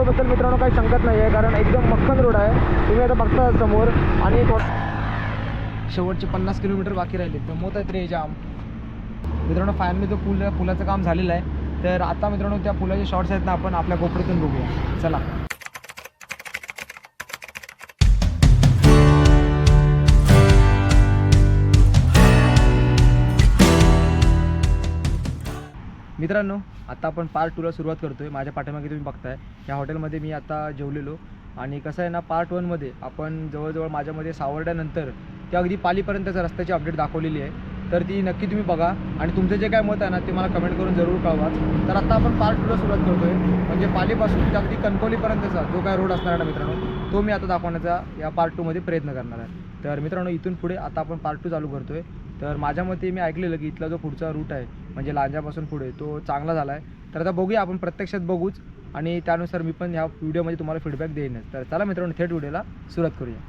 रोडबद्दल मित्रांनो काही शंकत नाही आहे कारण एकदम मक्खन रोड आहे. तुम्ही आता बघता समोर आणि शेवटचे पन्नास किलोमीटर बाकी राहिले. तर मोत आहेत रे जाम. मित्रांनो फायनली तो पूल पुलाचं काम झालेलं आहे. तर आता मित्रांनो त्या पुलाचे शॉर्ट्स आहेत ना आपण आपल्या कोपऱ्यातून बघूया. चला. मित्रांनो आता आपण पार्ट टूला सुरुवात करतो आहे माझ्या पाठीमागे तुम्ही बघताय. या हॉटेलमध्ये मी आता जेवलेलो. आणि कसं आहे ना पार्ट वनमध्ये आपण जवळजवळ माझ्यामध्ये सावर्ड्यानंतर त्या अगदी पालीपर्यंतच्या रस्त्याची अपडेट दाखवलेली आहे. तर ती नक्की तुम्ही बघा. आणि तुमचं जे काय मत आहे ना ते मला कमेंट करून जरूर कळवा. तर आता आपण पार्ट टूला सुरुवात करतो आहे म्हणजे पालीपासून ते अगदी कणकवलीपर्यंतचा जो काय रोड असणार आहे ना मित्रांनो तो मी आता दाखवण्याचा या पार्ट टूमध्ये प्रयत्न करणार आहे. तर मित्रांनो इथून पुढे आता आपण पार्ट टू चालू करतो आहे तर माझ्या मते मी ऐकलेलं की इथला जो पुढचा रूट आहे म्हणजे लांजापासून पुढे तो चांगला झाला आहे तर आता बघूया आपण प्रत्यक्षात बघूच. आणि त्यानुसार मी पण ह्या व्हिडिओमध्ये तुम्हाला फीडबॅक देईनच. तर चला मित्रांनो थेट व्हिडिओला सुरुवात करूया.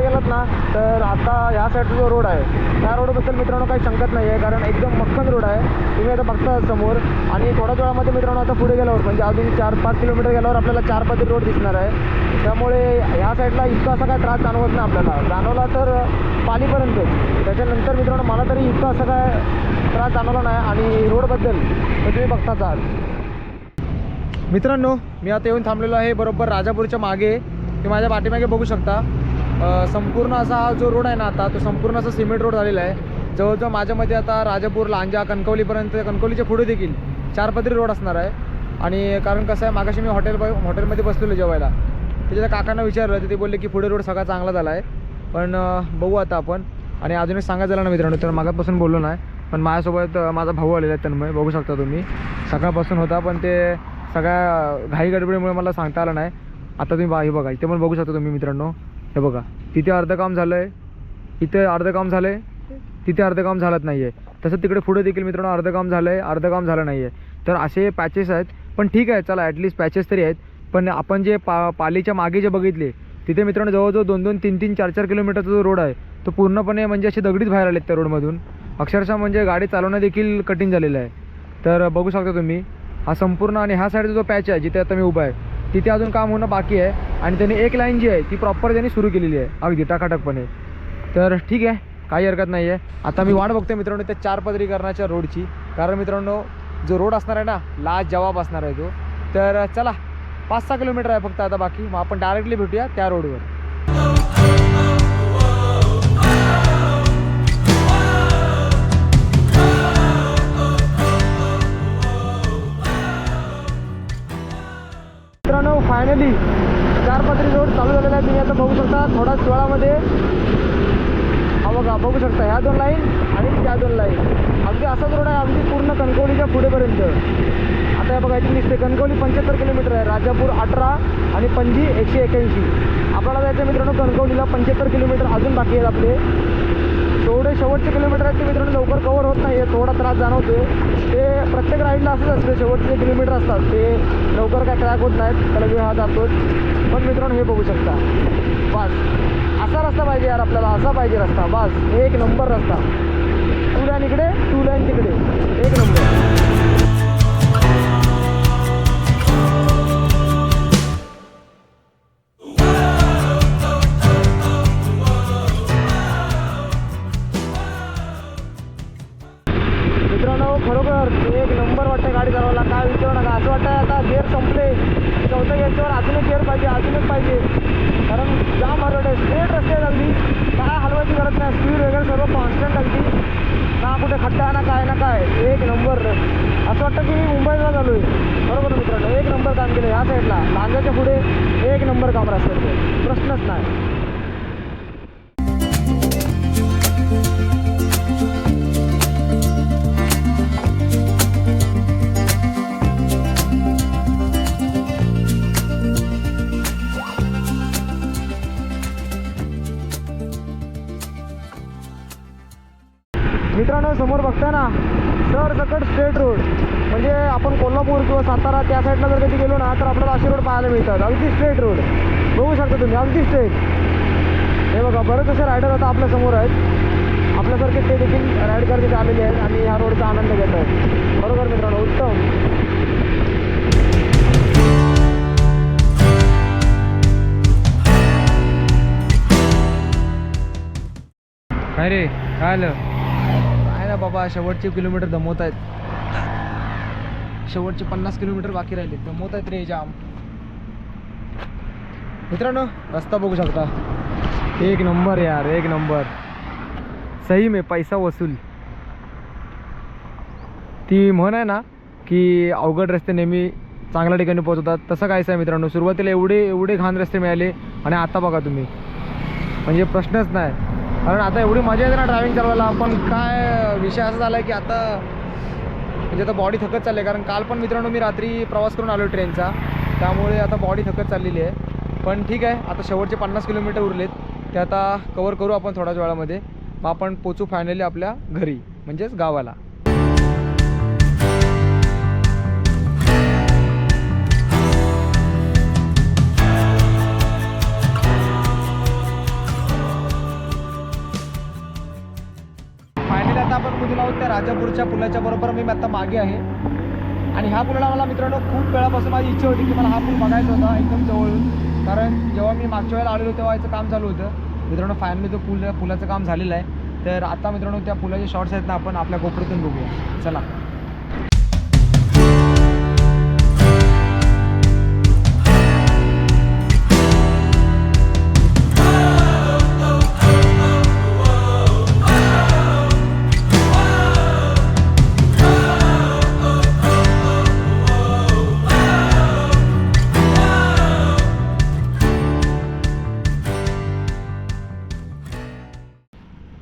बघायला गेलात ना तर आता ह्या साईडचा जो रोड आहे त्या रोडबद्दल मित्रांनो काही शंकत नाही आहे कारण एकदम मक्खन रोड आहे. तुम्ही आता बघता समोर आणि थोड्याच वेळामध्ये मित्रांनो आता पुढे गेल्यावर म्हणजे अजून चार पाच किलोमीटर गेल्यावर आपल्याला चार पाच रोड दिसणार आहे. त्यामुळे ह्या साईडला इतका असा काय त्रास जाणवत नाही आपल्याला. जाणवला तर पालीपर्यंत. त्याच्यानंतर मित्रांनो मला तरी इतका असा काय त्रास जाणवला नाही आणि रोडबद्दल तर तुम्ही बघताच आहात. मित्रांनो मी आता येऊन थांबलेलो आहे बरोबर राजापूरच्या मागे. तुम्ही माझ्या पाठीमागे बघू शकता. संपूर्ण असा हा जो रोड आहे ना आता तो संपूर्ण असा सिमेंट रोड झालेला आहे. जवळजवळ माझ्यामध्ये आता राजापूर लांजा कणकवलीपर्यंत कणकवलीच्या पुढे देखील चार पदरी रोड असणार आहे. आणि कारण कसं आहे मागाशी मी हॉटेल हॉटेलमध्ये बसलेलो जेवायला. त्याच्या काकांना विचारलं तर ते बोलले की पुढे रोड सगळा चांगला झाला आहे. पण बघू आता आपण. आणि अजून एक सांगायचं झालं ना मित्रांनो तर मागापासून बोललो नाही. पण माझ्यासोबत माझा भाऊ आलेला आहे तन्मय. बघू शकता तुम्ही. सकाळपासून होता पण ते सगळ्या घाई गडबडीमुळे मला सांगता आलं नाही. आता तुम्ही बा बघा इथे पण बघू शकता तुम्ही मित्रांनो. हे बघा तिथे अर्धं काम झालं आहे इथे अर्धं काम झालं आहे तिथे अर्धं काम झालंच नाही आहे तसं तिकडे पुढे देखील मित्रांनो अर्धं काम झालं आहे अर्धं काम झालं नाही आहे तर असे पॅचेस आहेत पण ठीक आहे चला ॲटलीस्ट पॅचेस तरी आहेत. पण आपण जे पा पालीच्या मागे जे बघितले तिथे मित्रांनो जवळजवळ दोन दोन तीन तीन चार चार किलोमीटरचा जो रोड आहे तो पूर्णपणे म्हणजे असे दगडीच बाहेर आलेत त्या रोडमधून. अक्षरशः म्हणजे गाडी चालवणं देखील कठीण झालेलं आहे. तर बघू शकता तुम्ही हा संपूर्ण आणि ह्या साईडचा जो पॅच आहे जिथे आता मी उभा आहे तिथे अजून काम होणं बाकी आहे. आणि त्यांनी एक लाईन जी आहे ती प्रॉपर त्यांनी सुरू केलेली आहे. अगदी टाकाटकपणे. तर ठीक आहे काही हरकत नाही आहे. आता मी वाट बघतो मित्रांनो त्या चार पदरीकरणाच्या रोडची कारण मित्रांनो जो रोड असणार आहे ना लास्ट जवाब असणार आहे तो. तर चला पाच सहा किलोमीटर आहे फक्त आता बाकी. मग आपण डायरेक्टली भेटूया त्या रोडवर मित्रांनो फायनली चार पदरी रोड चालू झालेला आहे. तुम्ही आता बघू शकता थोड्याच वेळामध्ये हा बघा बघू शकता ह्या दोन लाईन आणि त्या दोन लाईन अगदी असाच रोड आहे अगदी पूर्ण कणकवलीच्या पुढेपर्यंत. आता हे बघा इथे दिसते कणकवली पंच्याहत्तर किलोमीटर आहे. राजापूर अठरा आणि पणजी एकशे एक्याऐंशी आपल्याला जायचं मित्रांनो कणकवलीला पंच्याहत्तर किलोमीटर अजून बाकी आहेत आपले. जेवढे शेवटचे किलोमीटर आहेत ते मित्रांनो लवकर कवर होत नाही आहे थोडा त्रास जाणवतोय. ते प्रत्येक राईडला असंच असतं. शेवटचे किलोमीटर असतात. ते लवकर काय क्रॅक होत नाहीत. त्याला वेळ हा जातोच पण मित्रांनो हे बघू शकता. बस. असा रस्ता पाहिजे यार आपल्याला. असा पाहिजे रस्ता. बस. एक नंबर रस्ता. टू लाईन इकडे टू लाईन तिकडे. एक नंबर. असं वाटतं की मी मुंबईला झालो आहे बरोबर मित्रांनो एक नंबर काम केलं ह्या साईडला लांजाच्या पुढे एक नंबर काम रस्त्याचं प्रश्नच नाही. मित्रांनो समोर बघताय ना सर सकट स्ट्रेट रोड म्हणजे आपण कोल्हापूर किंवा सातारा त्या साईडला जर कधी गेलो ना तर आपल्याला असे रोड पाहायला मिळतात. अगदी स्ट्रेट रोड बघू शकता तुम्ही अगदी स्ट्रेट हे बघा बरेच असे रायडर आता आपल्यासमोर आहेत. आपल्यासारखे ते देखील राईड करण्यात आलेले आहेत आणि ह्या रोडचा आनंद घेत आहेत. बरोबर मित्रांनो उत्तम. काय रे काय आलं? बाबा शेवटचे किलोमीटर दमवत आहेत शेवटचे पन्नास किलोमीटर बाकी राहिले. दमवत आहेत रे जाम. मित्रांनो रस्ता बघू शकता. एक नंबर यार एक नंबर. सही मे पैसा वसूल. ती म्हण आहे ना की अवघड रस्ते नेहमी चांगल्या ठिकाणी पोहोचवतात तसं कायचं आहे मित्रांनो. सुरुवातीला एवढे एवढे घाण रस्ते मिळाले आणि आता बघा तुम्ही. म्हणजे प्रश्नच नाही. कारण आता एवढी मजा येते ना ड्रायव्हिंग चालवायला. पण काय विषय असा झाला आहे की आता म्हणजे आता बॉडी थकत चालली आहे. कारण काल पण मित्रांनो मी रात्री प्रवास करून आलो ट्रेनचा. त्यामुळे आता बॉडी थकत चाललेली आहे. पण ठीक आहे. आता शेवटचे पन्नास किलोमीटर उरलेत. ते आता कवर करू आपण थोड्याच वेळामध्ये. मग आपण पोचू फायनली आपल्या घरी. म्हणजेच गावाला. राजापूरच्या पुलाच्या बरोबर मी आता मागे आहे. आणि ह्या पुलाला मला मित्रांनो खूप वेळापासून माझी इच्छा होती की मला हा पूल बघायचा होता एकदम जवळून कारण जेव्हा मी मागच्या वेळेला आलेलो तेव्हा याचं काम चालू होतं. मित्रांनो फायनली तो पूल पुलाचं काम झालेलं आहे. तर आता मित्रांनो त्या पुलाचे शॉर्ट्स आहेत ना आपण आपल्या कोपऱ्यातून बघूया. चला.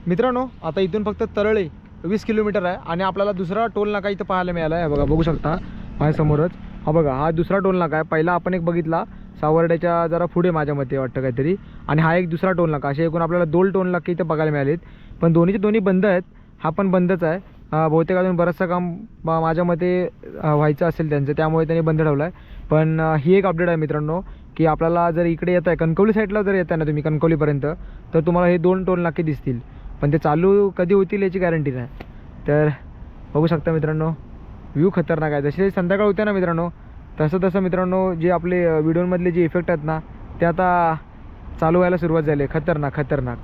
मित्रांनो आता इथून फक्त तरळे वीस किलोमीटर आहे आणि आपल्याला दुसरा टोल नाका इथं पाहायला मिळाला आहे. बघा बघू शकता माझ्यासमोरच. हा बघा हा दुसरा टोल नाका आहे. पहिला आपण एक बघितला सावर्ड्याच्या जरा पुढे माझ्या मते वाटतं काहीतरी. आणि हा एक दुसरा टोल नाका असे एकूण आपल्याला दोन टोल नाके इथं बघायला मिळालेत. पण दोन्हीचे दोन्ही बंद आहेत. हा पण बंदच आहे. बहुतेक अजून बरंचसं काम माझ्या मते व्हायचं असेल त्यांचं त्यामुळे त्यांनी बंद ठेवलं आहे पण ही एक अपडेट आहे मित्रांनो की आपल्याला जर इकडे येत आहे कणकवली साईडला जर येत आहे ना तुम्ही कणकवलीपर्यंत तर तुम्हाला हे दोन टोल नाके दिसतील. पण ते चालू कधी होतील याची गॅरंटी नाही. तर बघू शकता मित्रांनो व्ह्यू खतरनाक आहे. जसे संध्याकाळ होते ना मित्रांनो तसं तसं मित्रांनो जे आपले व्हिडिओमधले जे इफेक्ट आहेत ना ते आता चालू व्हायला सुरुवात झाली आहे. खतरनाक खतरनाक.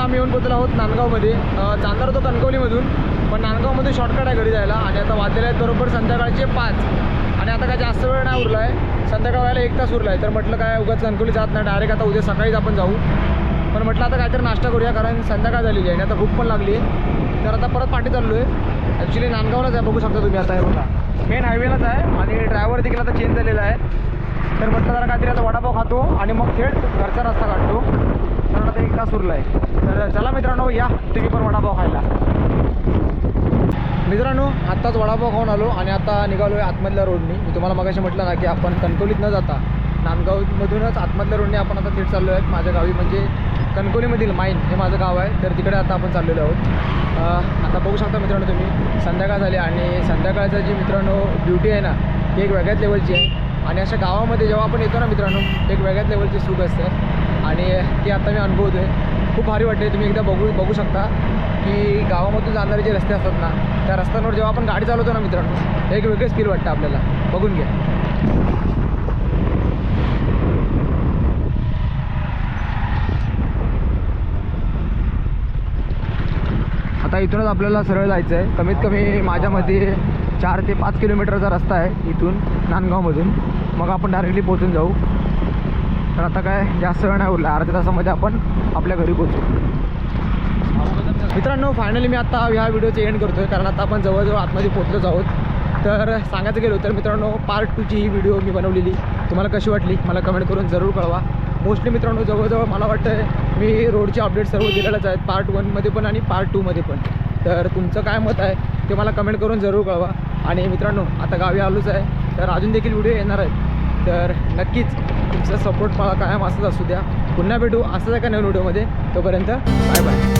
आता आम्ही येऊन पोचलो आहोत नांदगावमध्ये. जाणार होतो कणकवलीमधून पण नांदगावमध्ये शॉर्टकट आहे घरी जायला आणि आता वाजलेले आहेत बरोबर संध्याकाळचे पाच. आणि आता काय जास्त वेळ नाही उरला आहे संध्याकाळ व्हायला एक तास उरला आहे तर म्हटलं काय उगाच कणकवली जात नाही. डायरेक्ट आता उद्या सकाळीच आपण जाऊ. पण म्हटलं आता काहीतरी नाश्ता करूया कारण संध्याकाळ झालेली आहे आणि आता भूक पण लागली आहे. तर आता परत पाठी चाललो आहे ॲक्च्युली नांदगावलाच आहे बघू शकता तुम्ही आता हे बघा. मेन हायवेलाच आहे आणि ड्रायव्हर देखील आता चेंज झालेला आहे. तर म्हटलं जरा काहीतरी आता वडापाव खातो आणि मग थेट घरचा रस्ता काढतो. कारण आहे तर चला मित्रांनो या तुम्ही पण वडापाव खायला. मित्रांनो आत्ताच वडापाव खाऊन आलो आणि आता निघालो आहे आतमधल्या रोडनी. मी तुम्हाला मगाशी म्हटलं ना की आपण कणकोलीत न जाता नांदगावमधूनच आतमधल्या रोडने आपण आता थेट चाललो आहेत. माझ्या गावी म्हणजे कणकोलीमधील माईन हे माझं गाव आहे. तर तिकडे आता आपण चाललेलो आहोत. आता बघू शकता मित्रांनो तुम्ही संध्याकाळ झाली आणि संध्याकाळचं जी मित्रांनो ब्युटी आहे ना ती एक वेगळ्याच लेवलची आहे. आणि अशा गावामध्ये जेव्हा आपण येतो ना मित्रांनो एक वेगळ्याच लेवलची सुख असते. आणि ते आता मी अनुभवतो आहे खूप भारी वाटते तुम्ही एकदा बघू बघू शकता की गावामधून जाणारे जे रस्ते असतात ना त्या रस्त्यांवर जेव्हा आपण गाडी चालवतो ना मित्रांनो एक वेगळं फील वाटतं आपल्याला. बघून घ्या. आता इथूनच आपल्याला सरळ जायचं आहे कमीत कमी माझ्यामध्ये चार ते पाच किलोमीटरचा रस्ता आहे इथून नांदगावमधून. मग आपण डायरेक्टली पोचून जाऊ. तर आता काय जास्त वेळ नाही उरला. अर्ध्या तासामध्ये आपण आपल्या घरी पोहोचू. मित्रांनो फायनली मी आता ह्या व्हिडिओचे एंड करतोय. कारण आता आपण जवळजवळ आतमध्ये पोहोचलो आहोत. तर सांगायचं गेलो तर मित्रांनो पार्ट टूची ही व्हिडिओ मी बनवलेली. तुम्हाला कशी वाटली? मला कमेंट करून जरूर कळवा. मोस्टली मित्रांनो जवळजवळ मला वाटतं मी रोडचे अपडेट सर्व दिलेलंच आहेत. पार्ट वनमध्ये पण आणि पार्ट टूमध्ये पण. तर तुमचं काय मत आहे ते मला कमेंट करून जरूर कळवा. आणि मित्रांनो आता गावी आलोच आहे. तर अजून देखील व्हिडिओ येणार आहेत. तर नक्कीच तुमचा सपोर्ट मला कायम असंच असू द्या. पुन्हा भेटू असंच एका नवीन व्हिडिओमध्ये तोपर्यंत बाय बाय